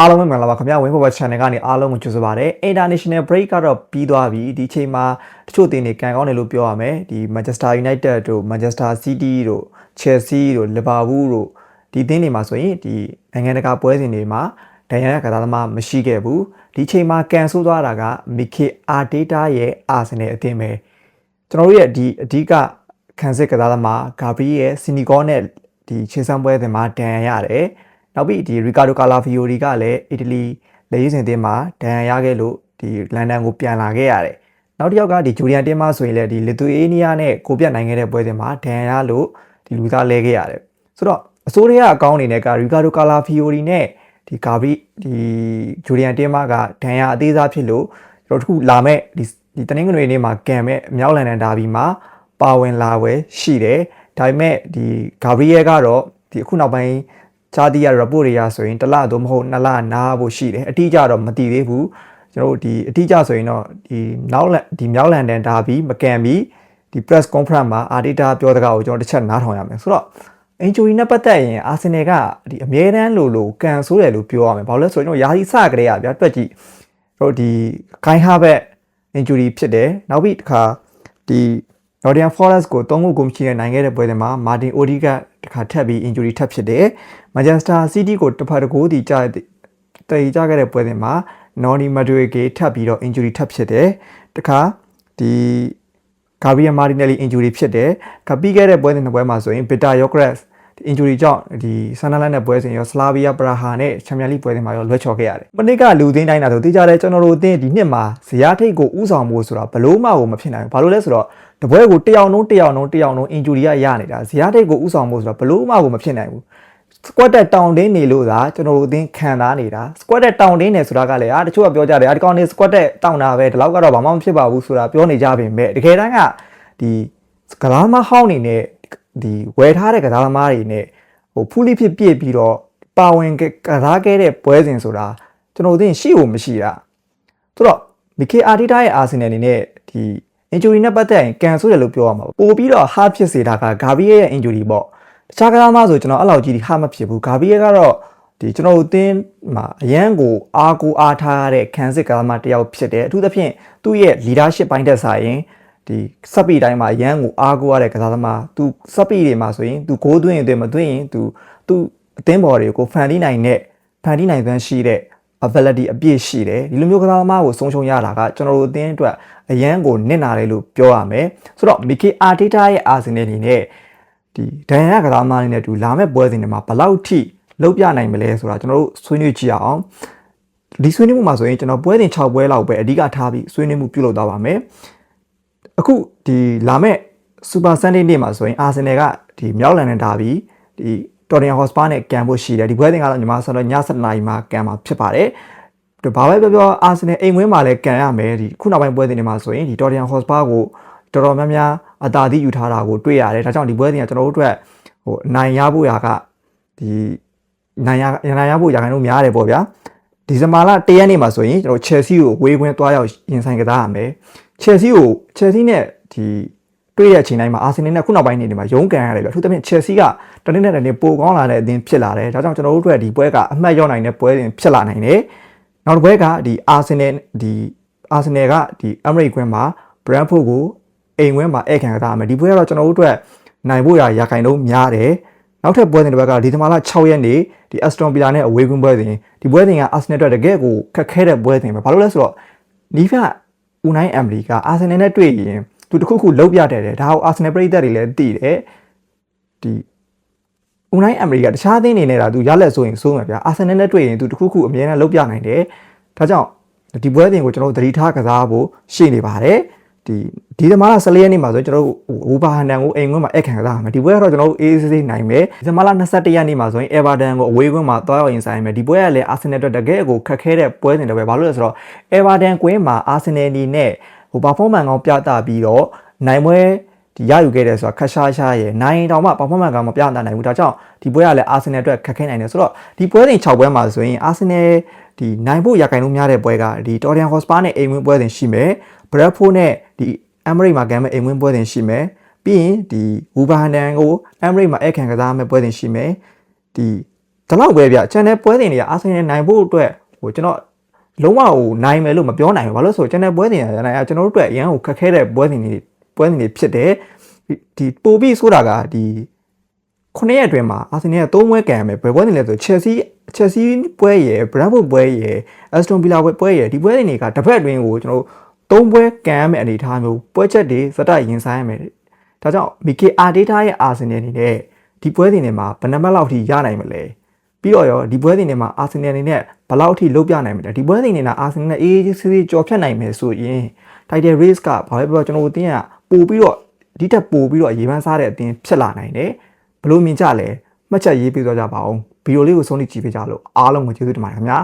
အားလုံးပဲမင်္ဂလာပါခင်ဗျာ Win Forward Channel ကနေအားလုံးကိုကြိုဆိုပါရစေ International Break ကတော့ပြီးသွားပြီဒီချိန်မှာတချို့တင်တွေကန်ကောင်းတယ်လို့ပြောရမယ်ဒီ Manchester United တို့ Manchester City တို့ Chelsea တို့ Liverpool တို့ဒီတင်းတွေမှာဆိုရင်ဒီနိုင်ငံတကာပွဲစဉ်တွေမှာဒဏ်ရာရကစားသမားမရှိခဲ့ဘူးဒီချိန်မှာကန်ဆိုးသွားတာက Mikel Arteta ရဲ့ Arsenal အသင်းပဲကျွန်တော်တို့ရဲ့ဒီအဓိကခံစစ်ကစားသမား Gabriel Sinigo နဲ့ဒီခြေစမ်းပွဲစဉ်မှာဒဏ်ရာရတယ် နောက်ပြီးဒီရီကာဒိုကာလာဖီယိုရီကလည်းအီတလီလက်ရေးစင်တင်းမှာဒဏ်ရာရခဲ့လို့ဒီလန်ဒန်ကိုပြန်လာခဲ့ရတယ်။နောက်တစ်ယောက်ကဒီဂျူလီယန်တင်းမဆိုရင်လည်းဒီလီသူအေးနီးယားနဲ့ကိုပြတ်နိုင်ခဲ့တဲ့ပွဲစဉ်မှာဒဏ်ရာရလို့ဒီလူသားလဲခဲ့ရတယ်။ဆိုတော့အစိုးရအကောင်းအနေနဲ့ကရီကာဒိုကာလာဖီယိုရီနဲ့ဒီကာဘီဒီဂျူလီယန်တင်းမကဒဏ်ရာအသေးစားဖြစ်လို့ကျွန်တော်တို့လာမဲ့ဒီဒီတနင်္ဂနွေနေ့မှာကန်မဲ့မြောက်လန်ဒန်ဒါဘီမှာပါဝင်လာပွဲရှိတယ်။ဒါပေမဲ့ဒီဂါဘရီယယ်ကတော့ဒီအခုနောက်ပိုင်း ချားတီးရ report တွေရဆိုရင်တစ်လသို့မဟုတ်နှစ်လနားဖို့ရှိတယ်အတိအကျတော့မတည်သေးဘူးကျွန်တော်တို့ဒီအတိအကျဆိုရင်တော့ဒီနောက်လန်ဒီမြောက်လန်ဒန်ဒါဘီမကန်ပြီးဒီ press conference မှာအာဒီတာပြောတကားကိုကျွန်တော်တစ်ချက်နားထောင်ရမယ်ဆိုတော့အင်ဂျူရီနဲ့ပတ်သက်ရင်အာဆင်နယ်ကဒီအမြဲတမ်းလိုလိုကန်ဆိုးတယ်လို့ပြောရမယ်ဘာလို့လဲဆိုတော့ကျွန်တော်ယာစီစကလေးရဗျာတွက်ကြည့်ကျွန်တော်ဒီခိုင်းဟာဘက်အင်ဂျူရီဖြစ်တယ်နောက်ပြီးတစ်ခါဒီ Nottingham Forest ကို3ခုဂိုးမရှိနဲ့နိုင်ခဲ့တဲ့ပွဲတွေမှာ Martin Odegaard တခါထပ်ပြီး injury ထပ်ဖြစ်တယ်။ Manchester City ကိုတစ်ဖက်တစ်ကိုးတီကြားတည်ကြခဲ့တဲ့ပွဲတွေမှာ Noni Madueke ထပ်ပြီးတော့ injury ထပ်ဖြစ်တယ်။တခါဒီ Gabriel Martinelli injury ဖြစ်တယ်။ကပြီးခဲ့တဲ့ပွဲတွေနှစ်ပွဲမှာဆိုရင် Peter Yokres ဒီ injury ကြောင့်ဒီဆန်နလန်နဲ့ပွဲစဉ်ရော Slavia Praha နဲ့ Champions League ပွဲတွေမှာရောလွှဲချော်ခဲ့ရတယ်။မနစ်ကလူသိန်းတိုင်းတာဆိုသိကြတယ်ကျွန်တော်တို့အသင်းဒီနှစ်မှာဇယားထိတ်ကိုဥဆောင်ဖို့ဆိုတာဘလို့မှကိုမဖြစ်နိုင်ဘူး။ဘာလို့လဲဆိုတော့တပွဲကိုတယောက်လုံးတယောက်လုံးတယောက်လုံး injury ကရနေတာဇယားထိတ်ကိုဥဆောင်ဖို့ဆိုတာဘလို့မှကိုမဖြစ်နိုင်ဘူး။ squad တက်တောင်တင်းနေလို့သာကျွန်တော်တို့အသင်းခံစားနေတာ squad တက်တောင်တင်းနေဆိုတာကလည်းအာတချို့ကပြောကြတယ်အာဒီကောင်နေ squad တက်တောင်တာပဲဒီလောက်ကတော့ဘာမှမဖြစ်ပါဘူးဆိုတာပြောနေကြပေမဲ့တကယ်တမ်းကဒီကလားမဟောင်းနေနဲ့ ဒီဝယ်ထားတဲ့ကစားသမားတွေနဲ့ဟိုဖူးလိဖြစ်ပြည့်ပြီးတော့ပါဝင်ကစားခဲ့တဲ့ပွဲစဉ်ဆိုတာကျွန်တော်တို့ရှိဖို့မရှိတာဆိုတော့မီကေအာတီတာရဲ့အာဆင်နယ်အနေနဲ့ဒီ injury နဲ့ပတ်သက်ရင်ကန်ဆိုးတယ်လို့ပြောရမှာပေါ့ပို့ပြီးတော့ hard ဖြစ်စေတာကဂါဘီရဲ့ injury ပေါ့တခြားကစားသမားဆိုကျွန်တော်အဲ့လောက်ကြီးဒီ hard မဖြစ်ဘူးဂါဘီရဲ့ကတော့ဒီကျွန်တော်တို့အသင်းမှာအရန်ကိုအားကိုအားထားရတဲ့ခံစစ်ကစားသမားတစ်ယောက်ဖြစ်တယ်အထူးသဖြင့်သူ့ရဲ့ leadership ပိုင်းတက်ဆိုင်ရင် ဒီစပီတိုင်းမှာအရန်ကိုအားကိုရတဲ့ကစားသမားသူစပီတွေမှာဆိုရင်သူဂိုးသွင်းရင်သွင်းမသွင်းရင်သူသူအသင်းဘော်တွေကိုဖန်တီးနိုင်တဲ့ဖန်တီးနိုင်သွမ်းရှိတဲ့ ability အပြည့်ရှိတယ်ဒီလိုမျိုးကစားသမားကိုဆုံးရှုံးရတာကကျွန်တော်တို့အသင်းအတွက်အရန်ကိုနစ်နာတယ်လို့ပြောရမယ်ဆိုတော့ Mikel Arteta ရဲ့ Arsenal အနေနဲ့ဒီဒန်ရကစားသမားတွေနဲ့တူလာမဲ့ပွဲစဉ်တွေမှာဘယ်လောက်ထိလောက်ပြနိုင်မလဲဆိုတာကျွန်တော်တို့ဆွေးနွေးကြည့်အောင်ဒီဆွေးနွေးမှုမှာဆိုရင်ကျွန်တော်ပွဲစဉ်6ပွဲလောက်ပဲအဓိကထားပြီးဆွေးနွေးမှုပြုလုပ်သွားပါမယ် အခုဒီလာမဲ့ Super Sunday နေ့မှာဆိုရင် Arsenal ကဒီမြောက်လန်ဒန်ဒါဘီဒီ Tottenham Hotspur နဲ့ကန်ဖို့ရှိတယ်ဒီပွဲစဉ်ကတော့ညီမဆိုတော့ည7:00နာရီမှာကန်မှာဖြစ်ပါတယ်ဘာပဲပြောပြောအာဆင်နယ်အိမ်ဝင်းမှာလည်းကန်ရမယ်ဒီခုနောက်ပိုင်းပွဲစဉ်တွေမှာဆိုရင်ဒီ Tottenham Hotspur ကိုတော်တော်များများအသာသီးယူထားတာကိုတွေ့ရတယ်ဒါကြောင့်ဒီပွဲစဉ်ကကျွန်တော်တို့အတွက်ဟိုနိုင်ရဖို့ရာကဒီနိုင်ရနိုင်ရဖို့ရာခိုင်နှုန်းများတယ်ပေါ့ဗျာဒီဇင်ဘာလ၁ရက်နေ့မှာဆိုရင်ကျွန်တော် Chelsea ကိုဝေးခွင်းသွားရောက်ရင်ဆိုင်ကစားရမယ် Chelsea ကို Chelsea နဲ့ဒီတွေ့တဲ့အချိန်တိုင်းမှာအာဆင်နယ်နဲ့ခုနောက်ပိုင်းနေတွေမှာရုန်းကန်ရတယ်ဗျအထူးသဖြင့် Chelsea ကတနေ့နဲ့တနေ့ပိုကောင်းလာတဲ့အသင်းဖြစ်လာတယ်ဒါကြောင့်ကျွန်တော်တို့အတွက်ဒီပွဲကအမှတ်ရောက်နိုင်တဲ့ပွဲစဉ်ဖြစ်လာနိုင်တယ်နောက်တစ်ပွဲကဒီအာဆင်နယ်ဒီအာဆင်နယ်ကဒီအမရိကွင်းမှာ Brentford ကိုအိမ်ဝင်းမှာဧကန်ကစားရမယ်ဒီပွဲကတော့ကျွန်တော်တို့အတွက်နိုင်ဖို့ရရာခိုင်နှုန်းများတယ်နောက်ထပ်ပွဲစဉ်တစ်ပွဲကဒီသမားလာ6ရက်နေ့ဒီ Aston Villa နဲ့အဝေးကွင်းပွဲစဉ်ဒီပွဲစဉ်က Arsenal အတွက်တကယ်ကိုခက်ခဲတဲ့ပွဲစဉ်ပဲဘာလို့လဲဆိုတော့နီးဖက် ဦးနိုင်အမ်ဘလီက Arsenal နဲ့တွေ့ရင်သူတခုခုလုံးပြတယ်တယ်ဒါကို Arsenal ပြည်သက်တွေလည်းသိတယ်ဒီဦးနိုင်အမေရိကတခြားအသင်းတွေနဲ့ဒါသူရလက်ဆိုရင်စိုးမှာဗျာအာဆင်နယ်နဲ့တွေ့ရင်သူတခုခုအမြဲတမ်းလုံးပြနိုင်တယ်ဒါကြောင့်ဒီပွဲစဉ်ကိုကျွန်တော်တို့သတိထားကစားဖို့ရှိနေပါတယ် ဒီဒီသမားလာ14ရက်နေ့မှာဆိုကျွန်တော်တို့ဝူဘာဟန်တန်ကိုအိမ်ကွင်းမှာအခန့်ကစားရမယ်ဒီပွဲကတော့ကျွန်တော်တို့အေးအေးဆေးဆေးနိုင်မယ်ဒီသမားလာ21ရက်နေ့မှာဆိုရင် Everton ကိုအဝေးကွင်းမှာတွားရောက်ရင်ဆိုင်မယ်ဒီပွဲကလည်း Arsenal အတွက်တကယ်ကိုခက်ခဲတဲ့ပွဲစဉ်တွေပဲဘာလို့လဲဆိုတော့ Everton ကွင်းမှာ Arsenal အနေနဲ့ဟို performance ကောင်းပြသပြီးတော့နိုင်ပွဲဒီရယူခဲ့တယ်ဆိုတာခက်ရှားရှားရဲ့နိုင်တောင်မှ performance ကမပြသနိုင်ဘူးဒါကြောင့်ဒီပွဲကလည်း Arsenal အတွက်ခက်ခဲနိုင်တယ်ဆိုတော့ဒီပွဲစဉ်6ပွဲမှာဆိုရင် Arsenal ဒီနိုင်ဖို့ရခိုင်လို့များတဲ့ပွဲကဒီ Tottenham Hotspur နဲ့အိမ်ဝင်ပွဲစဉ်ရှိမယ် Bradford နဲ့ ဒီ Emirates မှာကမ်းမဲ့အိမ်ဝင်ပွဲစဉ်ရှိမယ်ပြီးရင်ဒီ Wolverhampton ကို Emirates မှာအခန့်ကစားမဲ့ပွဲစဉ်ရှိမယ်ဒီဒီလောက်ပဲဗျချန်နယ်ပွဲတင်တွေကအာဆင်နယ်နိုင်ဖို့အတွက်ဟိုကျွန်တော်လုံးဝဟိုနိုင်မယ်လို့မပြောနိုင်ဘူးဘာလို့လဲဆိုတော့ချန်နယ်ပွဲတင်တွေကနိုင်ကျွန်တော်တို့အတွက်အရန်ဟိုခက်ခဲတဲ့ပွဲတင်တွေပွဲတင်တွေဖြစ်တယ်ဒီဒီပိုပြီးဆိုတာကဒီခုနှစ်ရက်အတွင်းမှာအာဆင်နယ်က၃ပွဲကန်ရမယ်ဘယ်ပွဲတင်လဲဆိုချက်စီချက်စီပွဲရယ်ဘရန်ဖို့ပွဲရယ်အက်စတွန်ဗီလာပွဲရယ်ဒီပွဲတင်တွေကတစ်ဖက်အတွင်းကိုကျွန်တော် တို့၃ပွဲကန်ရမယ်အနေအထားမျိုးပွဲချက်တွေစတိုက်ရင်ဆိုင်ရမယ်ဒါကြောင့်မီကေအာဒေတာရဲ့အာဆင်နယ်အနေနဲ့ဒီပွဲတင်တွေမှာဘယ်နှမတ်လောက်ထိရနိုင်မလဲပြီးတော့ရောဒီပွဲစဉ်တွေမှာအာဆင်နယ်အနေနဲ့ဘယ်လောက်အထိလုတ်ပြနိုင်မလဲဒီပွဲစဉ်တွေနဲ့အာဆင်နယ်အေးအေးဆေးဆေးကြော်ဖြတ်နိုင်မယ်ဆိုရင် title race ကဘာပဲပြောကျွန်တော်တို့အတင်းကပို့ပြီးတော့ဒီတက်ပို့ပြီးတော့ရေပန်းစားတဲ့အတင်းဖြစ်လာနိုင်တယ်ဘလို့မြင်ကြလဲမှတ်ချက်ရေးပေးသွားကြပါအောင်ဗီဒီယိုလေးကိုဆုံးဖြတ်ကြည့်ပေးကြလို့အားလုံးကိုကျေးဇူးတင်ပါတယ်ခင်ဗျာ